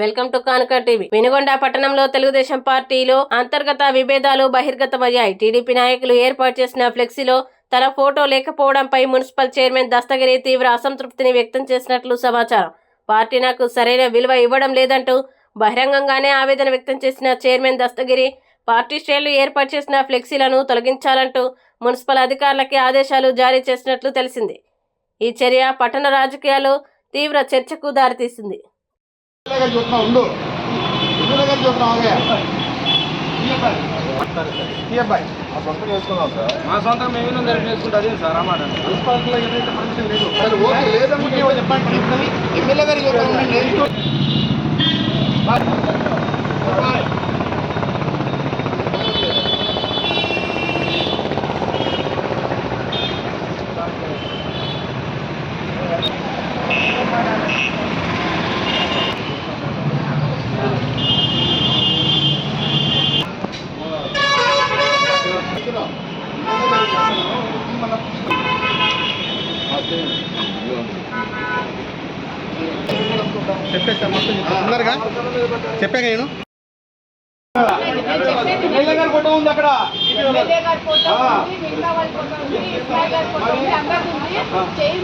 Welcome to Kanuka TV. Vinukonda పట్టణంలో తెలుగుదేశం పార్టీలో అంతర్గత విభేదాలు బహిర్గతమయ్యాయి. టీడీపీ నాయకులు ఏర్పాటు చేసిన ఫ్లెక్సీలో తన ఫోటో లేకపోవడంపై మున్సిపల్ చైర్మన్ దస్తగిరి తీవ్ర అసంతృప్తిని వ్యక్తం చేసినట్లు సమాచారం. పార్టీ నాకు సరైన విలువ ఇవ్వడం లేదంటూ బహిరంగంగానే ఆవేదన వ్యక్తం చేసిన చైర్మన్ దస్తగిరి పార్టీ శ్రేణులు ఏర్పాటు చేసిన ఫ్లెక్సీలను తొలగించాలంటూ మున్సిపల్ అధికారులకి ఆదేశాలు జారీ చేసినట్లు తెలిసింది. ఈ చర్య పట్టణ రాజకీయాలు తీవ్ర చర్చకు దారితీసింది. దగ్గర చూస్తున్నా ఉండు. ఇంటి దగ్గర చూస్తున్నా అవే తీయబ్బాయి మా సొంతం చేసుకున్నాం సార్. మా సొంతం మేము దగ్గర చేసుకుంటే అదే సార్ అన్నమాట మున్సిపాలిటీలో ఏదైతే పర్మిషన్ లేదు. సరే ఓకే లేదనుకుంటే చెప్పండి ఎమ్మెల్యే గారికి చెప్పేసి మొత్తం తొందరగా చెప్పాక నేను. ఎమ్మెల్యే గారి ఫోటో ఉంది అక్కడ. ఎమ్మెల్యే గారి ఫోటో ఉంది మిగతా వాళ్ళ ఫోటో ఉంది ఇస్మాయిల్ గారి ఫోటో ఉంది అందరిది ఉంది. చేయి